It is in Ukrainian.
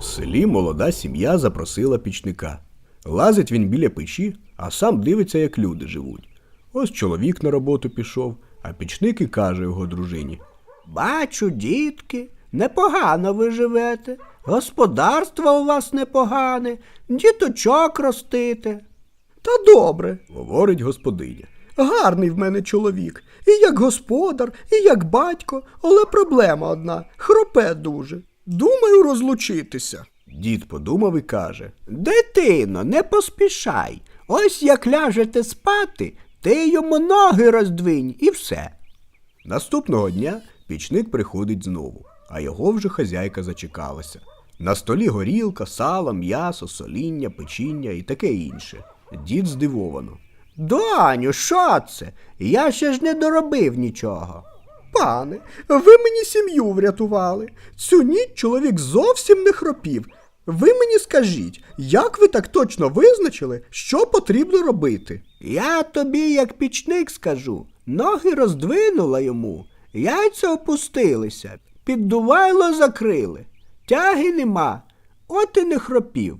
В селі молода сім'я запросила пічника. Лазить він біля печі, а сам дивиться, як люди живуть. Ось чоловік на роботу пішов, а пічник і каже його дружині. Бачу, дітки, непогано ви живете. Господарство у вас непогане, діточок ростите. Та добре, Говорить господиня. гарний в мене чоловік. І як господар, і як батько, але проблема одна хропе дуже. Думаю розлучитися. Дід подумав і каже. Дитино, не поспішай. Ось як ляжете спати, ти йому ноги роздвинь і все. Наступного дня пічник приходить знову, а його вже хазяйка зачекалася. На столі горілка, сало, м'ясо, соління, печіння і таке інше. Дід здивовано. Доню, що це? Я ще ж не доробив нічого. Пане, ви мені сім'ю врятували. Цю ніч чоловік зовсім не хропів. Ви мені скажіть, як ви так точно визначили, що потрібно робити? Я тобі, як пічник, скажу, ноги роздвинула йому, яйця опустилися, піддувайло закрили, тяги нема, от і не хропів.